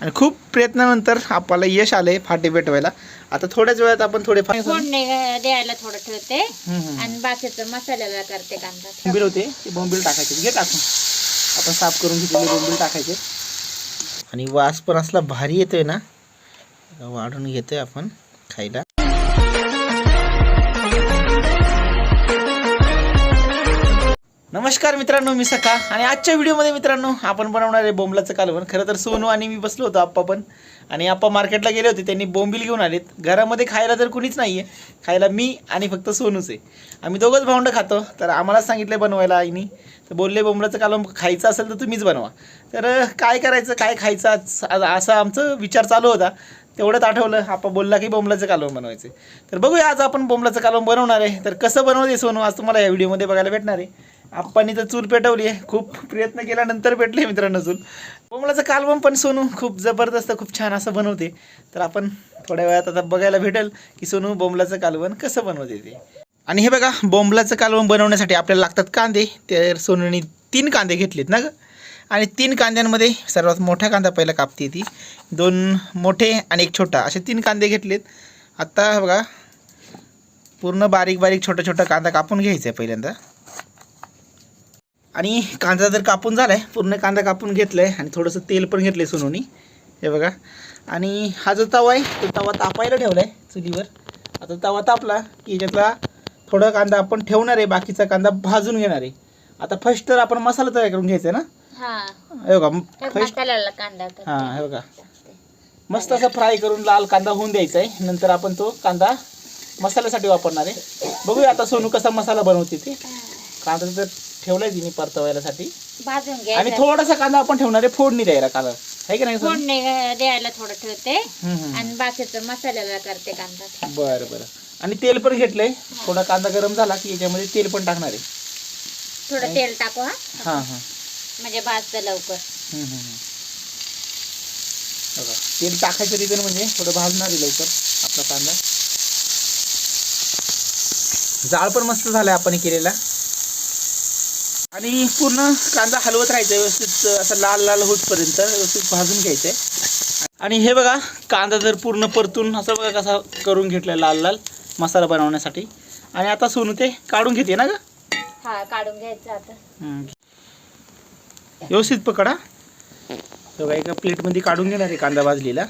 आणि खूप प्रयत्नानंतर आपल्याला यश आले फाटे पेटवायला. आता थोड्याच वेळात आपण थोडे फोडणी द्यायला थोडं ठेवते. आणि बाकीचं मसाल्याला करते कांदा. बोंबील होते ते बोंबील टाकायचे. घे टाकून. आपण साफ करून घेतलेले बोंबील टाकायचे. आणि वास पण असला भारी येतोय ना? वाढून घेतोय आपण खायला. नमस्कार मित्रांनो मी सखा. आणि आजच्या व्हिडिओमध्ये मित्रांनो आपण बनवणार आहे बोंबलाचं कालवण. खरं तर सोनू आणि मी बसलो होतो आप्पा पण. आणि आप्पा मार्केटला गेले होते त्यांनी बोंबील घेऊन आलेत. घरामध्ये खायला तर कुणीच नाही आहे खायला मी आणि फक्त सोनूच आहे. आम्ही दोघंच भावंडं खातो. तर आम्हाला सांगितलं बनवायला आईनी. तर बोलले बोंबलाचं कालवण खायचं असेल तर तुम्हीच बनवा. तर काय करायचं काय खायचं असा आमचं विचार चालू होता. तेवढंच आठवलं. आपण बोलला की बोंबलाचं कालवण बनवायचं तर बघूया आज आपण बोंबलाचं कालवण बनवणार आहे. तर कसं बनवते सोनू? आज तुम्हाला या व्हिडिओमध्ये बघायला भेटणार आहे. आप्पांनी तर चूल पेटवली आहे. खूप प्रयत्न केल्यानंतर पेटले मित्रांनो चूल. बोंबलाचं कालवम पण सोनू खूप जबरदस्त खूप छान असं बनवते. तर आपण थोड्या वेळात आता बघायला भेटेल की सोनू बोंबलाचं कालवण कसं बनवते ते. आणि हे बघा बोंबलाचं कालवण बनवण्यासाठी आपल्याला लागतात कांदे. तर सोनूने तीन कांदे घेतलेत ना ग? आणि तीन कांद्यांमध्ये सर्वात मोठा कांदा पहिला कापते ती. दोन मोठे आणि एक छोटा. असे तीन कांदे घेतलेत. आत्ता बघा पूर्ण बारीक बारीक छोटा छोटा कांदा कापून घ्यायचा आहे पहिल्यांदा. आणि कांदा जर कापून झाला आहे पूर्ण कांदा कापून घेतला आहे आणि थोडंसं तेल पण घेतलं आहे सोनूनी हे बघा. आणि हा जो तवा आहे तो तवा तापायला ठेवला आहे चुलीवर. आता तवा तापला की याच्यातला थोडा कांदा आपण ठेवणार आहे बाकीचा कांदा भाजून घेणार आहे. आता फर्स्ट तर आपण मसाला तयार करून घ्यायचा आहे ना? हा. बघा फर्स्ट. हां हे बघा. मस्त असा फ्राय करून लाल कांदा होऊन द्यायचा आहे. नंतर आपण तो कांदा मसाल्यासाठी वापरणार आहे. बघूया आता सोनू कसा मसाला बनवते ते. कांदा तर ठेवलाय तिने परतवायसाठी भाजून आणि थोडासा कांदा आपण ठेवणार आहे फोडणी द्यायला काला आहे की नाही सोनू? फोडणी द्यायला थोडं ठेवते. हम्म, हम्म. आणि बाकीचं मसाल्याला करते कांदा. बरं बरं. आणि तेल पण घेतलंय. थोडा कांदा गरम झाला की याच्यामध्ये तेल पण टाकणार आहे. थोडं तेल टाकू हा. हां हां. म्हणजे भाजतं लवकर. हम्म, हम्म, हम्म. बघा तेल टाकायचं रिझन म्हणजे थोडं भाजणार आहे लवकर आपला कांदा. जाळ पण मस्त झालाय आपण केलेला. आणि पूर्ण कांदा हलवत राहायचा व्यवस्थित असं लाल लाल होतपर्यंत व्यवस्थित भाजून घ्यायचं आहे आणि हे बघा कांदा जर पूर्ण परतून असं बघा कसा करून घेतला लाल लाल मसाला बनवण्यासाठी. आणि आता सोनू ते काढून घेते ना ग? हा काढून घ्यायचं आता. व्यवस्थित पकडा. बघा एका प्लेटमध्ये काढून घेणार आहे कांदा भाजलेला.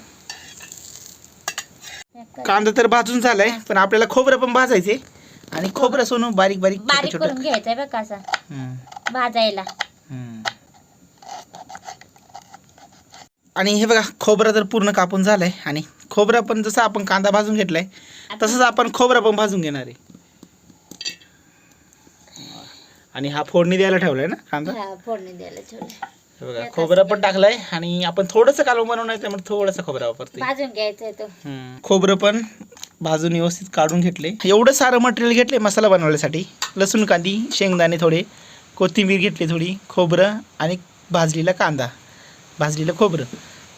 कांदा तर भाजून झालाय पण आपल्याला खोबरं पण भाजायचे आणि खोबरं सोनू बारीक बारीक छोटं बारीक छोटं. करून घ्यायचंय बघ हम्म, भाजायला. हम्म. आणि हे बघा खोबरं तर पूर्ण कापून झालंय. आणि खोबरं पण जसं आपण कांदा भाजून घेतलाय तसंच आपण खोबरं पण भाजून घेणार आहे. आणि हा फोडणी द्यायला ठेवलाय ना कांदा? हा फोडणी द्यायला ठेवलं हे बघा खोबरं पण टाकलंय आणि आपण थोडंसं कालवण बनवणार त्यामुळे थोडंसं खोबरं वापरतोय भाजून घ्यायचंय तो. हम्म. खोबरं पण भाजून व्यवस्थित काढून घेतले. एवढं सारं मटेरियल घेतले मसाला बनवण्यासाठी. लसूण कांदी शेंगदाणे थोडे कोथिंबीर घेतली थोडी खोबरं आणि भाजलेला कांदा भाजलेलं खोबरं.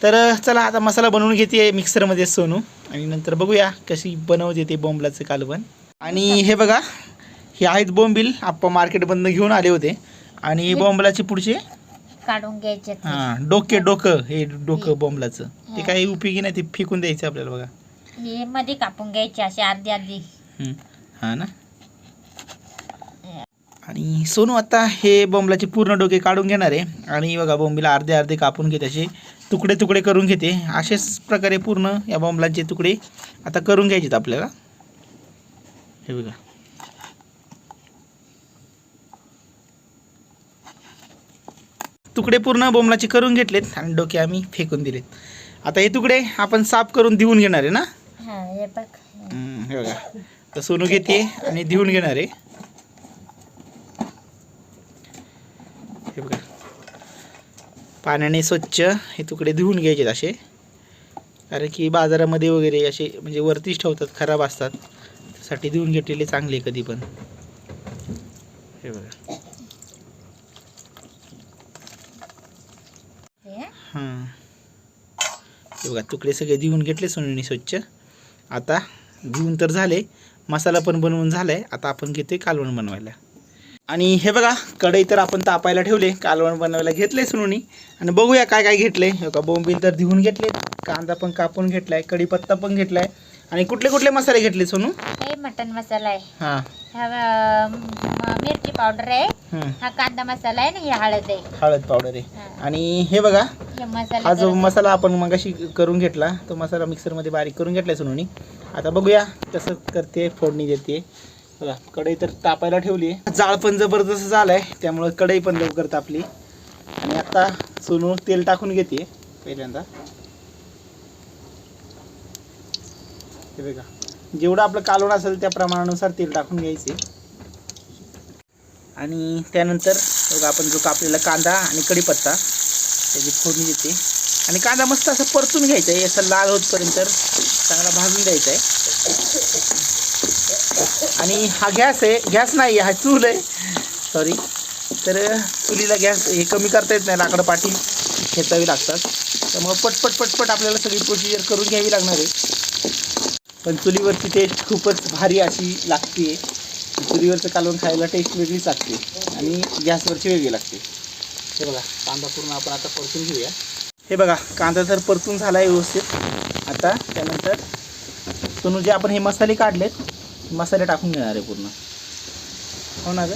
तर चला आता मसाला बनवून घेते मिक्सरमध्ये सोनू. आणि नंतर बघूया कशी बनवते ते बोंबलाचं कालवण. आणि हे बघा हे आहेत बोंबील. आप्पा मार्केटमधनं घेऊन आले होते. आणि बोंबलाचे पुढचे? काढून घ्यायचे. हां डोके डोकं. हे डोकं बोंबलाचं. ते काही उपयोगी नाही ते फेकून द्यायचं आपल्याला बघा. हे मध्ये कापून घ्यायचे असे अर्धी अर्धी. हम्म. हा ना? आणि सोनू आता हे बोंबलाचे पूर्ण डोके काढून घेणार आहे. आणि बघा बोंबीला अर्धे अर्धे कापून घेते असे. तुकडे तुकडे करून घेते. असेच प्रकारे पूर्ण या बोंबलाचे तुकडे आता करून घ्यायचेत आपल्याला. हे बघा. तुकडे पूर्ण बोंबलाचे करून घेतलेत आणि डोके आम्ही फेकून दिलेत. आता हे तुकडे आपण साफ करून देऊन घेणार आहे ना? हम्म, हे बघा. तर सोनू घेते आणि देऊन घेणार आहे. हे बघा. पाण्याने स्वच्छ हे तुकडे धुवून घ्यायचे असे. कारण की बाजारामध्ये वगैरे असे म्हणजे वरतीच ठेवतात खराब असतात. त्यासाठी धुवून घेतलेले चांगले कधी पण. हे बघा. हे? हां. हे बघा तुकडे सगळे देऊन घेतले सोनूने स्वच्छ. आता घेऊन तर झाले मसाला पण बनवून झालाय आता आपण घेते कालवण बनवायला. आणि हे बघा कढई तर आपण तापायला ठेवले कालवण बनवायला घेतले सुनुनी. आणि बघूया काय काय घेतले हे बघा बोंबील तर धुवून घेतले कांदा पण कापून घेतलाय कढीपत्ता पण घेतलाय. आणि कुठले कुठले मसाले घेतले सोनू? हे मटन मसाला आहे. हां. मिरची पावडर आहे. हा कांदा मसाला आहे ना हे हळद आहे. हळद पावडर आहे. आणि हे बघा हे जो मसाला आपण मगाशी करून घेतला. तो मसाला मिक्सरमध्ये बारीक करून घेतलाय सोनूनी. आता बघूया कसं करते फोडणी देते. बघा कढई तर तापायला ठेवली आहे. जाळ पण जबरदस्त झालाय त्यामुळे कढई पण लवकर तापली. आणि आता सोनू तेल टाकून घेते पहिल्यांदा. हे बघा जेवढं आपलं कालवण असेल त्या प्रमाणानुसार तेल टाकून घ्यायचे. आणि त्यानंतर बघा आपण जो कापलेला कांदा आणि कढीपत्ता त्याची फोडणी देते. आणि कांदा मस्त असं परतून घ्यायचा आहे असं लाल होतपर्यंत चांगला भाजून द्यायचा आहे. आणि हा गॅस आहे गॅस नाही आहे हा चूल आहे. सॉरी तर चुलीला गॅस हे कमी करता येत नाही लाकडं पाठी खेचावी लागतात. त्यामुळं पटपट पटपट आपल्याला सगळी प्रोसिजर करून घ्यावी लागणार आहे. पण चुलीवरची टेस्ट खूपच भारी अशी लागते. चुलीवरचं कालवण खायला टेस्ट वेगळीच लागते. आणि गॅसवरची वेगळी लागते. हे बघा कांदा पूर्ण आपण आता परतून घेऊया. हे बघा कांदा तर परतून झाला आहे व्यवस्थित. आता त्यानंतर सोनू जे आपण हे मसाले काढलेत. मसाले टाकून घेणार आहे पूर्ण. हो ना ग?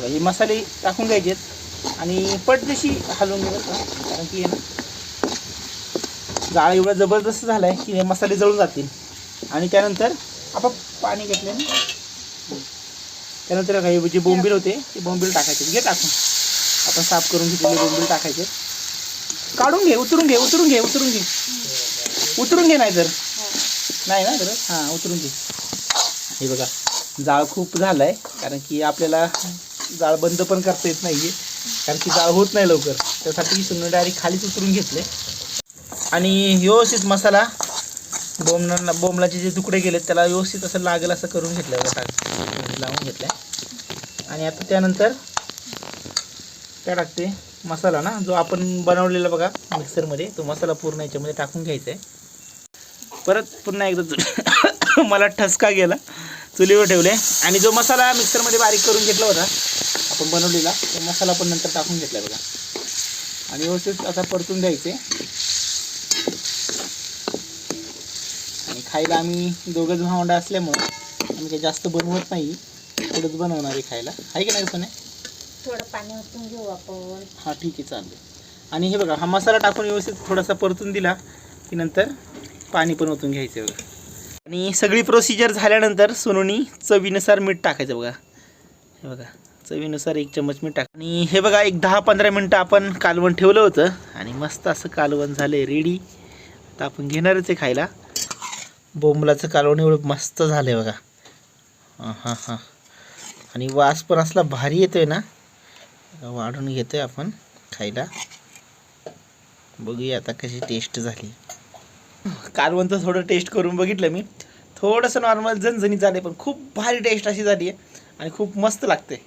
हे मसाले टाकून घ्यायचेत. आणि पटदिशी हलवून घे कारण की ना जाळ एवढा जबरदस्त झाला आहे की हे मसाले जळून जातील. आणि त्यानंतर आपण पाणी घेतले ना? त्यानंतर काही जे बोंबील होते ते बोंबील टाकायचे. घे टाकून. आपण साफ करून घेतलेले बोंबील टाकायचे. काढून घे उतरून घे उतरून घे उतरून घे. उतरून घे नाही तर नाही ना तर हां उतरून घे. हे बघा जाळ खूप झालं आहे कारण की आपल्याला जाळ बंद पण करता येत नाही कारण की जाळ होत नाही लवकर. त्यासाठी सुंदर डायरेक्ट खालीच उतरून घेतले. आणि व्यवस्थित मसाला बोंबला बोंबलाचे जे तुकडे गेलेत त्याला व्यवस्थित असं लागेल असं करून घेतलं बघा. टाक लावून घेतलं आणि आता त्यानंतर काय टाकते? मसाला ना जो आपण बनवलेला बघा मिक्सरमध्ये तो मसाला पूर्ण याच्यामध्ये टाकून घ्यायचा आहे. परत पुन्हा एकदा चु- मला ठसका गेला. चुलीवर ठेवले. आणि जो मसाला मिक्सरमध्ये बारीक करून घेतला होता आपण बनवलेला तो मसाला पण नंतर टाकून घेतला बघा. आणि व्यवस्थित आता परतून द्यायचे आणि खायला आम्ही दोघंच भावंडा असल्यामुळं आम्ही काही जास्त बनवत नाही. थोडंच बनवणार आहे खायला. आहे की नाही सोने थोडं पाणी ओतून घेऊ आपण. हा ठीक आहे चालेल. आणि हे बघा हा मसाला टाकून व्यवस्थित थोडासा परतून दिला की नंतर पाणी पण ओतून घ्यायचं बघा. आणि सगळी प्रोसिजर झाल्यानंतर सोनूनी चवीनुसार मीठ टाकायचं बघा. हे बघा चवीनुसार एक चम्मच मीठ टाक आणि हे बघा एक दहा पंधरा मिनटं आपण कालवण ठेवलं होतं आणि मस्त असं कालवण झालं आहे रेडी आता आपण घेणारच आहे खायला. बोंबलाचं कालवण एवढं मस्त झालं आहे बघा. हां हां. हां आणि वास पण असला भारी येतो आहे ना. वाढून घेतो आहे आपण खायला. बघूया आता कशी टेस्ट झाली. कालवणचं थोडं टेस्ट करून बघितलं मी. थोडंसं नॉर्मल झणझणीत झाले पण खूप भारी टेस्ट अशी झाली आहे आणि खूप मस्त लागते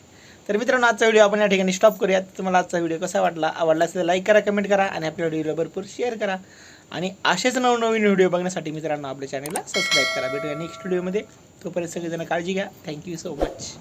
तर मित्रांनो आजचा व्हिडिओ आपण या ठिकाणी स्टॉप करूयात. तुम्हाला आजचा व्हिडिओ कसा वाटला आवडला असेल लाईक करा कमेंट करा आणि आपल्या व्हिडिओला भरपूर शेअर करा. आणि असेच नवनवीन व्हिडिओ बघण्यासाठी मित्रांनो आपल्या चॅनलला सबस्क्राईब करा. भेटूया नेक्स्ट व्हिडिओमध्ये तोपर्यंत सगळेजण काळजी घ्या. Thank you so much